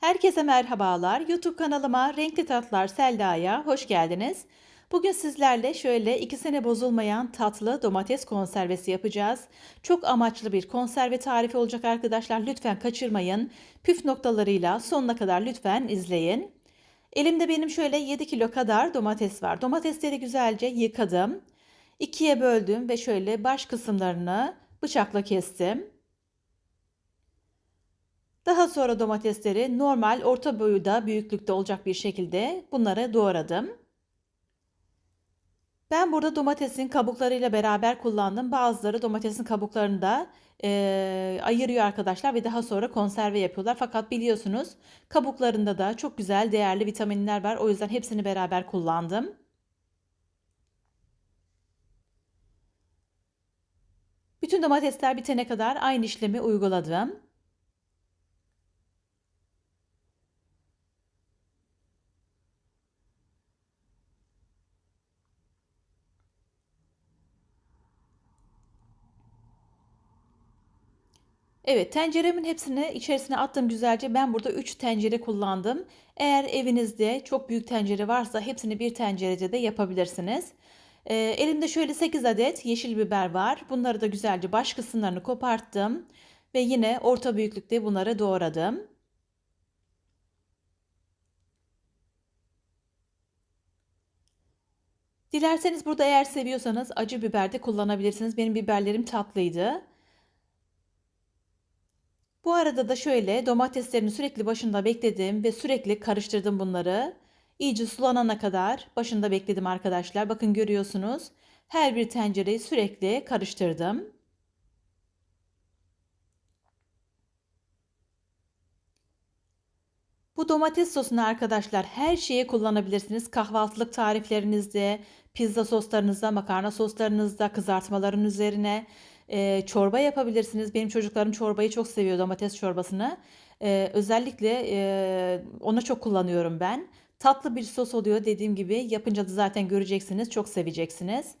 Herkese merhabalar. YouTube kanalıma Renkli Tatlar Selda'ya hoş geldiniz. Bugün sizlerle şöyle iki sene bozulmayan tatlı domates konservesi yapacağız. Çok amaçlı bir konserve tarifi olacak arkadaşlar. Lütfen kaçırmayın. Püf noktalarıyla sonuna kadar lütfen izleyin. Elimde benim şöyle 7 kilo kadar domates var. Domatesleri güzelce yıkadım. İkiye böldüm ve şöyle baş kısımlarını bıçakla kestim. Daha sonra domatesleri normal orta boyuda büyüklükte olacak bir şekilde bunları doğradım. Ben burada domatesin kabuklarıyla beraber kullandım. Bazıları domatesin kabuklarını da e, ayırıyor arkadaşlar ve daha sonra konserve yapıyorlar. Fakat biliyorsunuz kabuklarında da çok güzel değerli vitaminler var. O yüzden hepsini beraber kullandım. Bütün domatesler bitene kadar aynı işlemi uyguladım. Evet tenceremin hepsini içerisine attım güzelce. Ben burada 3 tencere kullandım. Eğer evinizde çok büyük tencere varsa hepsini bir tencerede de yapabilirsiniz. Ee, elimde şöyle 8 adet yeşil biber var. Bunları da güzelce baş kısımlarını koparttım. Ve yine orta büyüklükte bunları doğradım. Dilerseniz burada eğer seviyorsanız acı biber de kullanabilirsiniz. Benim biberlerim tatlıydı. Bu arada da şöyle domateslerin sürekli başında bekledim ve sürekli karıştırdım bunları. İyice sulanana kadar başında bekledim arkadaşlar. Bakın görüyorsunuz. Her bir tencereyi sürekli karıştırdım. Bu domates sosunu arkadaşlar her şeye kullanabilirsiniz. Kahvaltılık tariflerinizde, pizza soslarınızda, makarna soslarınızda, kızartmaların üzerine e, çorba yapabilirsiniz. Benim çocuklarım çorbayı çok seviyor domates çorbasını. E, özellikle e, ona çok kullanıyorum ben. Tatlı bir sos oluyor dediğim gibi yapınca da zaten göreceksiniz çok seveceksiniz.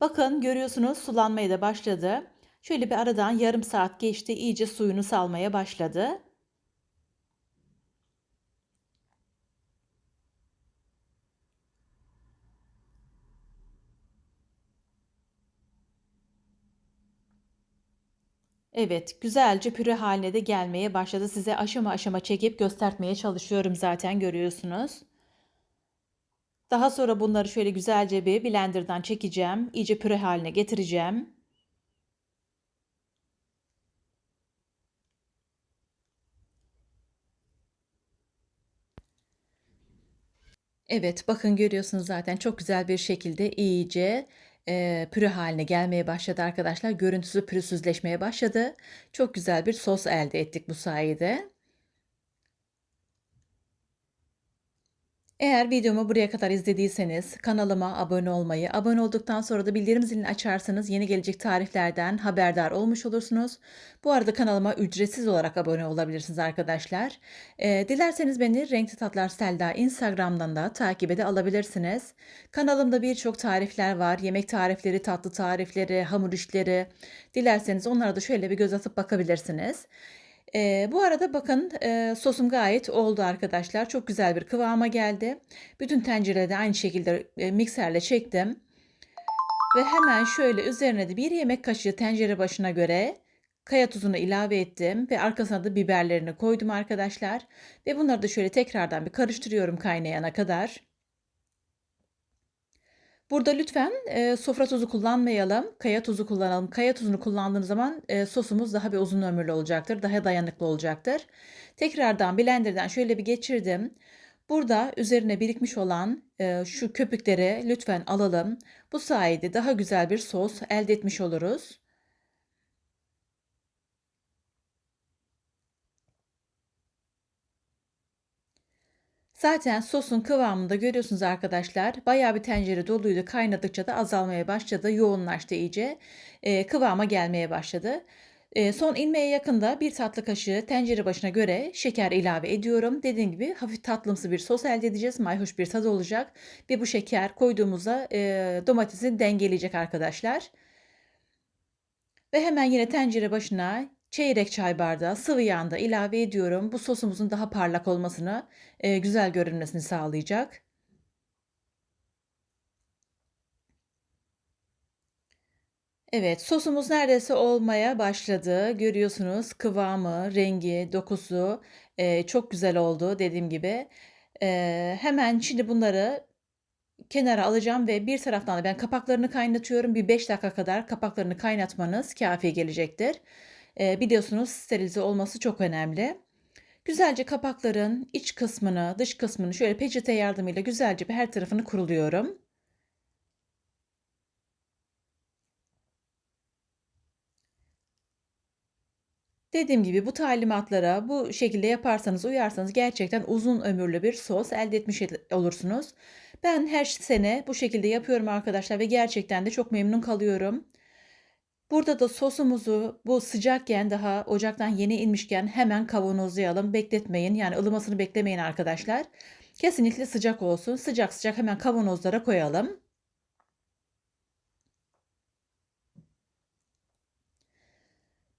Bakın görüyorsunuz sulanmaya da başladı. Şöyle bir aradan yarım saat geçti iyice suyunu salmaya başladı. Evet, güzelce püre haline de gelmeye başladı. Size aşama aşama çekip göstermeye çalışıyorum zaten görüyorsunuz. Daha sonra bunları şöyle güzelce bir blenderdan çekeceğim. İyice püre haline getireceğim. Evet, bakın görüyorsunuz zaten çok güzel bir şekilde iyice e, püre haline gelmeye başladı arkadaşlar. Görüntüsü pürüzsüzleşmeye başladı. Çok güzel bir sos elde ettik bu sayede. Eğer videomu buraya kadar izlediyseniz kanalıma abone olmayı, abone olduktan sonra da bildirim zilini açarsanız yeni gelecek tariflerden haberdar olmuş olursunuz. Bu arada kanalıma ücretsiz olarak abone olabilirsiniz arkadaşlar. E, dilerseniz beni Renkli Tatlar Selda Instagram'dan da takip ede alabilirsiniz. Kanalımda birçok tarifler var. Yemek tarifleri, tatlı tarifleri, hamur işleri. Dilerseniz onlara da şöyle bir göz atıp bakabilirsiniz. E, bu arada bakın e, sosum gayet oldu arkadaşlar. Çok güzel bir kıvama geldi. Bütün tencerede aynı şekilde e, mikserle çektim. Ve hemen şöyle üzerine de bir yemek kaşığı tencere başına göre kaya tuzunu ilave ettim ve arkasına da biberlerini koydum arkadaşlar. Ve bunları da şöyle tekrardan bir karıştırıyorum kaynayana kadar. Burada lütfen e, sofra tuzu kullanmayalım. Kaya tuzu kullanalım. Kaya tuzunu kullandığınız zaman e, sosumuz daha bir uzun ömürlü olacaktır. Daha dayanıklı olacaktır. Tekrardan blenderdan şöyle bir geçirdim. Burada üzerine birikmiş olan e, şu köpükleri lütfen alalım. Bu sayede daha güzel bir sos elde etmiş oluruz. Zaten sosun kıvamında görüyorsunuz arkadaşlar. Bayağı bir tencere doluydu. Kaynadıkça da azalmaya başladı. Yoğunlaştı iyice. E, kıvama gelmeye başladı. E, son inmeye yakında bir tatlı kaşığı tencere başına göre şeker ilave ediyorum. Dediğim gibi hafif tatlımsı bir sos elde edeceğiz. Mayhoş bir tadı olacak. Ve bu şeker koyduğumuzda e, domatesi dengeleyecek arkadaşlar. Ve hemen yine tencere başına çeyrek çay bardağı sıvı yağını da ilave ediyorum. Bu sosumuzun daha parlak olmasını, eee, güzel görünmesini sağlayacak. Evet, sosumuz neredeyse olmaya başladı. Görüyorsunuz kıvamı, rengi, dokusu, eee, çok güzel oldu dediğim gibi. Eee, hemen şimdi bunları kenara alacağım ve bir taraftan da ben kapaklarını kaynatıyorum. Bir 5 dakika kadar kapaklarını kaynatmanız kâfi gelecektir. Eee, biliyorsunuz sterilize olması çok önemli. Güzelce kapakların iç kısmını, dış kısmını şöyle peçete yardımıyla güzelce bir her tarafını kuruluyorum. Dediğim gibi bu talimatlara bu şekilde yaparsanız, uyarsanız gerçekten uzun ömürlü bir sos elde etmiş olursunuz. Ben her sene bu şekilde yapıyorum arkadaşlar ve gerçekten de çok memnun kalıyorum. Burada da sosumuzu bu sıcakken daha ocaktan yeni inmişken hemen kavanozlayalım. Bekletmeyin. Yani ılımasını beklemeyin arkadaşlar. Kesinlikle sıcak olsun. Sıcak sıcak hemen kavanozlara koyalım.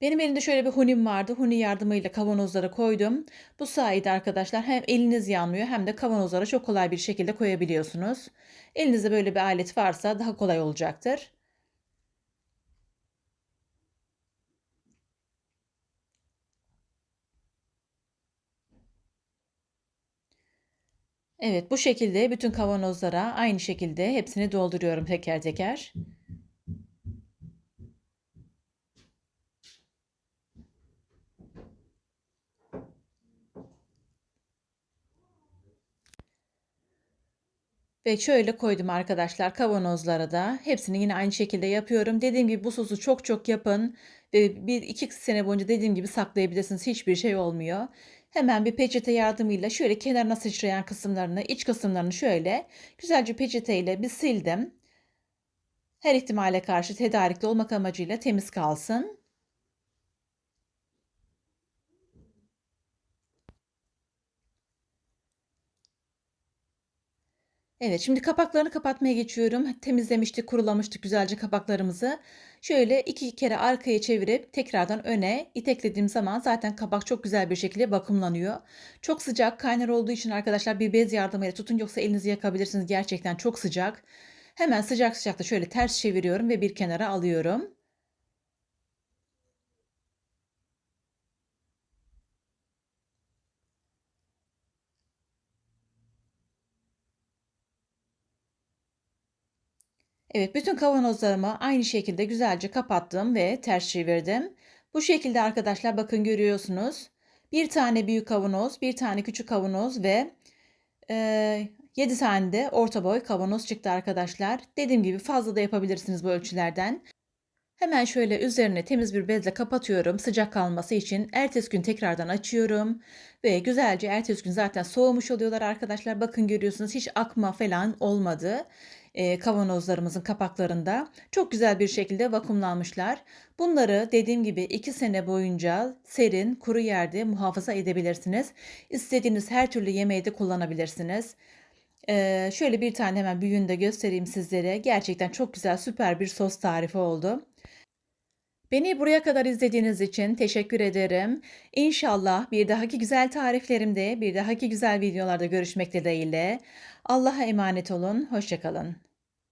Benim elimde şöyle bir hunim vardı. Huni yardımıyla kavanozlara koydum. Bu sayede arkadaşlar hem eliniz yanmıyor hem de kavanozlara çok kolay bir şekilde koyabiliyorsunuz. Elinizde böyle bir alet varsa daha kolay olacaktır. Evet, bu şekilde bütün kavanozlara aynı şekilde hepsini dolduruyorum teker teker. Ve şöyle koydum arkadaşlar kavanozlara da. Hepsini yine aynı şekilde yapıyorum. Dediğim gibi bu sosu çok çok yapın. Ve bir iki sene boyunca dediğim gibi saklayabilirsiniz. Hiçbir şey olmuyor. Hemen bir peçete yardımıyla şöyle kenarına sıçrayan kısımlarını, iç kısımlarını şöyle güzelce peçeteyle bir sildim. Her ihtimale karşı tedarikli olmak amacıyla temiz kalsın. Evet, şimdi kapaklarını kapatmaya geçiyorum. Temizlemiştik, kurulamıştık güzelce kapaklarımızı. Şöyle iki kere arkaya çevirip tekrardan öne iteklediğim zaman zaten kapak çok güzel bir şekilde vakumlanıyor. Çok sıcak, kaynar olduğu için arkadaşlar bir bez yardımıyla tutun yoksa elinizi yakabilirsiniz. Gerçekten çok sıcak. Hemen sıcak sıcakta şöyle ters çeviriyorum ve bir kenara alıyorum. Evet, bütün kavanozlarımı aynı şekilde güzelce kapattım ve ters çevirdim. Bu şekilde arkadaşlar bakın görüyorsunuz. Bir tane büyük kavanoz, bir tane küçük kavanoz ve e, 7 tane de orta boy kavanoz çıktı arkadaşlar. Dediğim gibi fazla da yapabilirsiniz bu ölçülerden. Hemen şöyle üzerine temiz bir bezle kapatıyorum sıcak kalması için. Ertesi gün tekrardan açıyorum ve güzelce ertesi gün zaten soğumuş oluyorlar arkadaşlar. Bakın görüyorsunuz hiç akma falan olmadı e, kavanozlarımızın kapaklarında. Çok güzel bir şekilde vakumlanmışlar. Bunları dediğim gibi 2 sene boyunca serin, kuru yerde muhafaza edebilirsiniz. İstediğiniz her türlü yemeği de kullanabilirsiniz. Ee, şöyle bir tane hemen büyüğünü de göstereyim sizlere. Gerçekten çok güzel, süper bir sos tarifi oldu. Beni buraya kadar izlediğiniz için teşekkür ederim. İnşallah bir dahaki güzel tariflerimde, bir dahaki güzel videolarda görüşmek dileğiyle. Allah'a emanet olun, hoşçakalın.